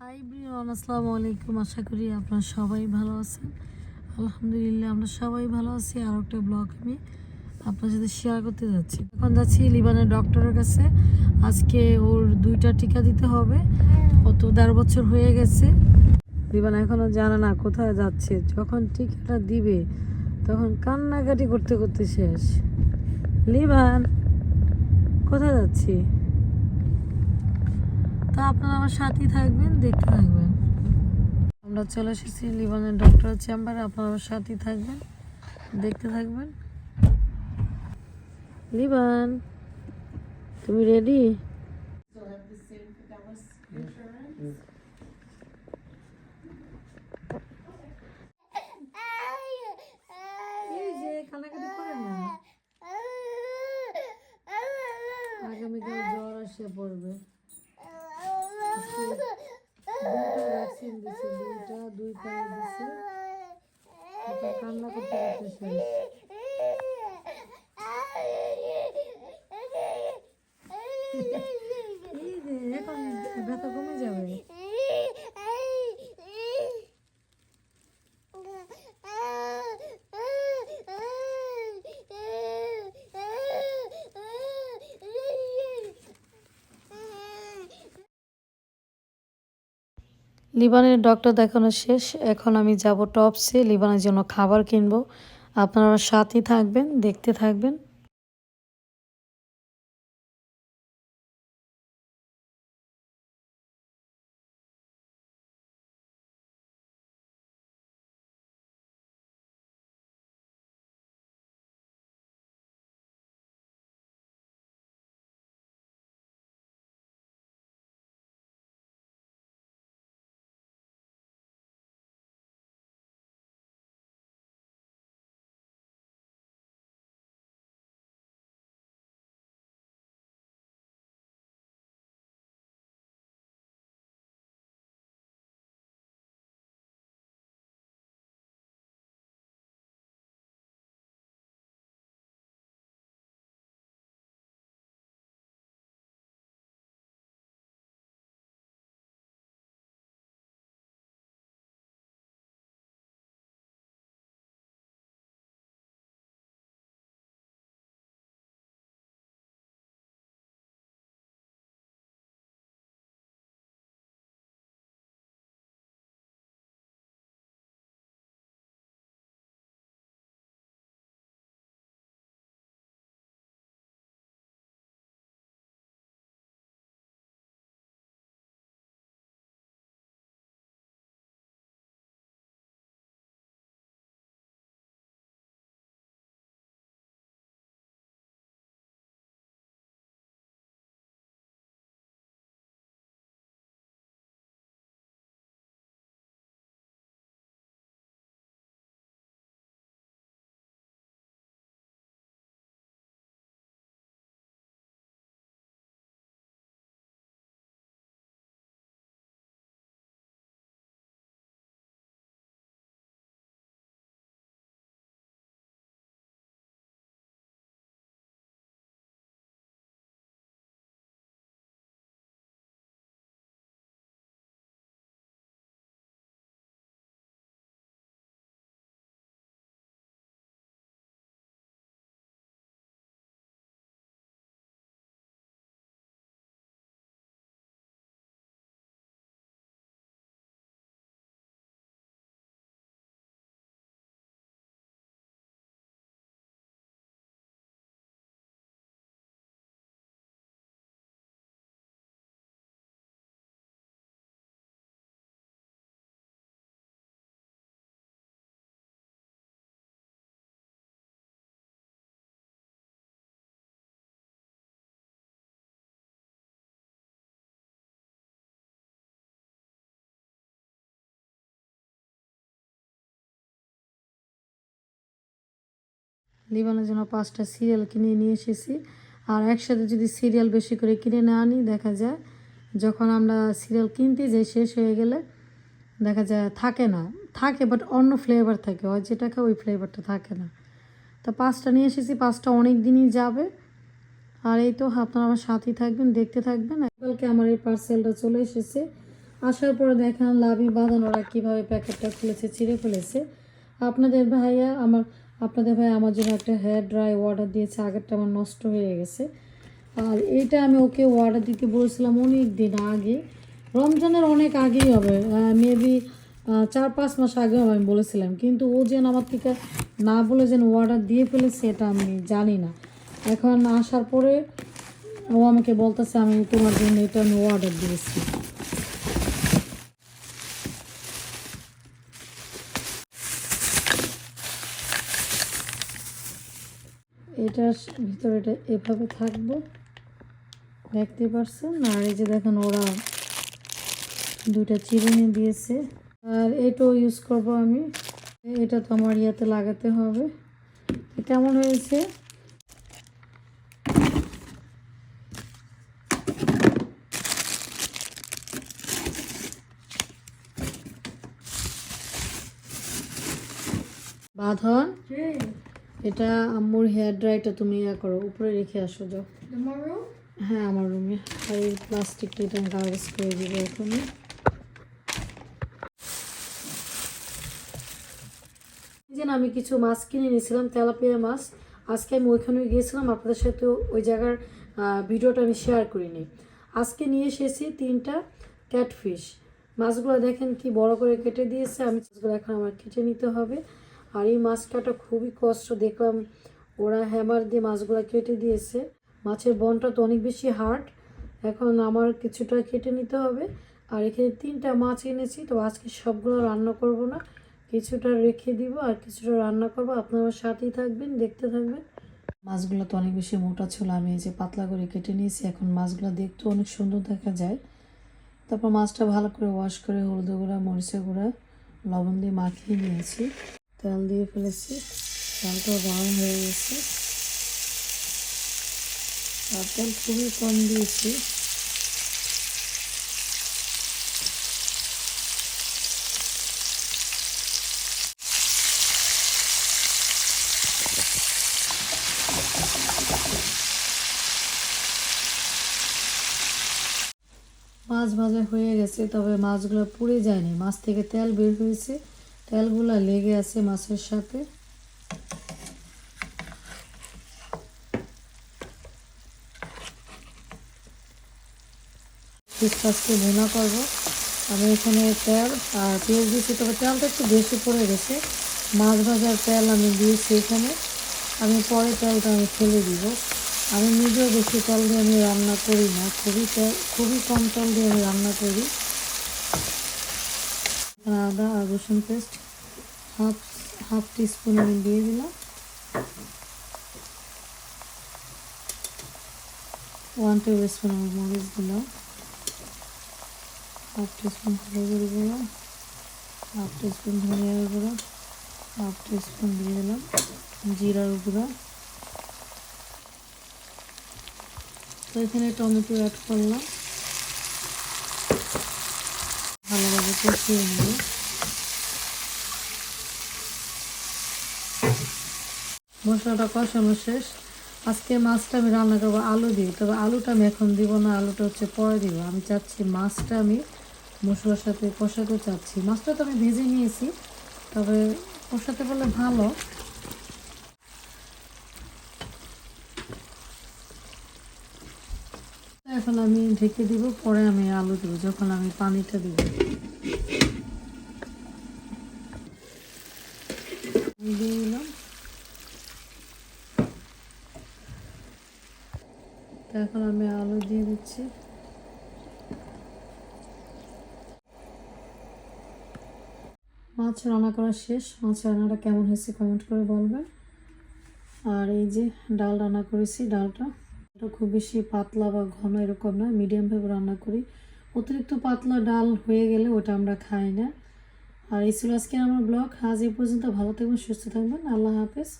High Brian আসসালামু আলাইকুম। আশা করি আপনারা সবাই ভালো আছেন। আলহামদুলিল্লাহ, আমরা সবাই ভালো আছি। আর একটা ব্লগ আমি আপনার সাথে শেয়ার করতে যাচ্ছি। এখন যাচ্ছি লিবানের ডক্টরের কাছে। আজকে ওর দুইটা টিকা দিতে হবে। ও তো দেড় বছর হয়ে গেছে। লিবান এখনও জানে না কোথায় যাচ্ছে। যখন টিকাটা দিবে, তখন কান্নাকাটি করতে করতে শেষ। লিবান, কোথায় যাচ্ছি? তো আপনারা আমার সাথেই থাকবেন, দেখতে থাকবেন। আমরা চলে এসেছি লিবানের ডক্টর চেম্বারে আপনারা আমার সাথেই থাকবেন, দেখতে থাকবেন। লিবান, তুমি রেডি আগামীকাল জ্বর আসে পড়বে দুইটা ভ্যাকসিন দিছে দুইটা দুই পায়ে দিছে এটা কান্না করতে করতে শেষ এই যে এখন ব্যথা কমে যাবে লিবানের ডক্টর দেখানো শেষ। এখন আমি যাব টপসে, লিবানের জন্য খাবার কিনবো। আপনারা সাথেই থাকবেন, দেখতে থাকবেন। লিবানের জন্য পাঁচটা সিরিয়াল কিনে নিয়ে এসেছি। আর একসাথে যদি সিরিয়াল বেশি করে কিনে না আনি, দেখা যায় যখন আমরা সিরিয়াল কিনতে যাই, শেষ হয়ে গেলে দেখা যায় থাকে না। থাকে বাট অন্য ফ্লেভার থাকে। হয় যেটা খায় ওই ফ্লেভারটা থাকে না। তো পাঁচটা নিয়ে এসেছি, পাঁচটা অনেক দিনই যাবে। আর এই তো, আপনারা আমার সাথেই থাকবেন, দেখতে থাকবেন। কালকে আমার এই পার্সেলটা চলে এসেছে। আসার পরে দেখেন লাভি বাঁধানোরা কীভাবে প্যাকেটটা খুলেছে, ছিঁড়ে ফেলেছে। আপনাদের ভাইয়া, আমার আপনাদের ভাই আমার জন্য একটা হেয়ার ড্রাই অর্ডার দিয়েছে, আগেরটা আমার নষ্ট হয়ে গেছে। আর এইটা আমি ওকে অর্ডার দিতে বলেছিলাম অনেক দিন আগে। রমজানের অনেক আগেই হবে মেবি চার পাঁচ মাস আগেও আমি বলেছিলাম। কিন্তু ও যেন আমার থেকে না বলে যেন অর্ডার দিয়ে ফেলেছে, এটা আমি জানি না। এখন আসার পরে ও আমাকে বলতেছে, আমি তোমার জন্য এটা আমি অর্ডার দিয়েছি। এটার ভিতরে এটা এভাবে থাকব। দেখতে পারছেন? আর এই যে দেখেন ওরা দুইটা চিরুনি দিয়েছে। আর এটাও ইউজ করব আমি। এটা তো আমার ইয়াতে লাগাতে হবে। কেমন হয়েছে? বাঁধন? এটা আম্মুর হেয়ার ড্রাইটা তুমি ইয়া করো উপরে রেখে আসো যাও? হ্যাঁ আমার রুমে আর এই প্লাস্টিকটা এটা আমি কাগজ করে দিব এখনই। আমি কিছু মাছ কিনে নিয়েছিলাম তেলাপিয়া মাছ। আজকে আমি ওইখানে গিয়েছিলাম আপনাদের সাথে ওই জায়গার ভিডিওটা আমি শেয়ার করিনি। আজকে নিয়ে এসেছি তিনটা ক্যাটফিশ মাছগুলো দেখেন কি বড় করে কেটে দিয়েছে আমি মাছগুলো এখন আমার কেটে নিতে হবে। আর এই মাছ কাটা খুবই কষ্ট, দেখলাম ওরা হ্যামার দিয়ে মাছগুলো কেটে দিয়েছে। মাছের বনটা তো অনেক বেশি হার্ড এখন আমার কিছুটা কেটে নিতে হবে। আর এখানে তিনটা মাছ এনেছি, তো আজকে সবগুলো রান্না করব না। কিছুটা রেখে দিব আর কিছুটা রান্না করব। আপনারা সাথেই থাকবেন, দেখতে থাকবেন। মাছগুলো তো অনেক বেশি মোটা ছিল, আমি এই যে পাতলা করে কেটে নিয়েছি, এখন মাছগুলো দেখতে অনেক সুন্দর দেখা যায়। তারপর মাছটা ভালো করে ওয়াশ করে হলুদ গুঁড়া, মরিচের গুঁড়া, লবণ দিয়ে মাখিয়ে নিয়েছি। তেল দিয়ে ফেলেছি। তেলটা গরম হয়ে গেছে। আর তেল খুবই কম দিয়েছি। মাছ ভাজা হয়ে গেছে, তবে মাছগুলো পুড়ে যায়নি। মাছ থেকে তেল বের হয়েছে। তেলগুলো লেগে আছে মাছের সাথে। ফিসফাসকে ভুনা করব। আমি এখানে তেল আর পেঁয়াজ দিয়েছি, তবে তেলটা একটু বেশি পড়ে গেছে। মাছ ভাজার তেল আমি দিয়েছি এখানে। আমি পরে তেলটা আমি ফেলে দিব। আমি নিজেও বেশি তেল দিয়ে আমি রান্না করি না, খুবই তেল খুবই কম তেল দিয়ে আমি রান্না করি। আদা আর রসুন পেস্ট, হাফ হাফ টিস্পুন আমি দিয়ে দিলাম। ওয়ান টেবিল স্পুন আমি মরিচ দিলাম। হাফ টিস্পুন হলুদের গুঁড়ো, হাফ টিস্পুন ধনিয়ার গুঁড়ো, হাফ টিস্পুন দিয়ে দিলাম জিরার গুঁড়ো। তো এখানে টমেটো অ্যাড করলাম। ভালোভাবে কষিয়ে নেব মশলাটা কষানো শেষ। আজকে মাছটা আমি রান্না করব আলু দিয়ে। তবে আলুটা আমি এখন দিব না, আলুটা হচ্ছে পরে দিব। আমি চাচ্ছি মাছটা আমি মশলার সাথে কষাতে চাচ্ছি। মাছটা তো আমি ভেজে নিয়েছি, তবে কষাতে বললে ভালো। এখন আমি ঢেকে দিব, পরে আমি আলু দেবো, যখন আমি পানিটা দিব। এখন আমি আলু দিয়ে দিচ্ছি। মাছ রান্না করা শেষ। মাছ রান্নাটা কেমন হয়েছে কমেন্ট করে বলবেন। আর এই যে ডাল রান্না করেছি, ডালটা। খুব বেশি পাতলা বা ঘন এরকম না মিডিয়ামভাবে রান্না করি। অতিরিক্ত পাতলা ডাল হয়ে গেলে ওটা আমরা খাই না। আর এই ছিল আজকে আমার ব্লগ। আজ এই পর্যন্ত ভালো থাকবেন, সুস্থ থাকবেন। আল্লাহ হাফেজ।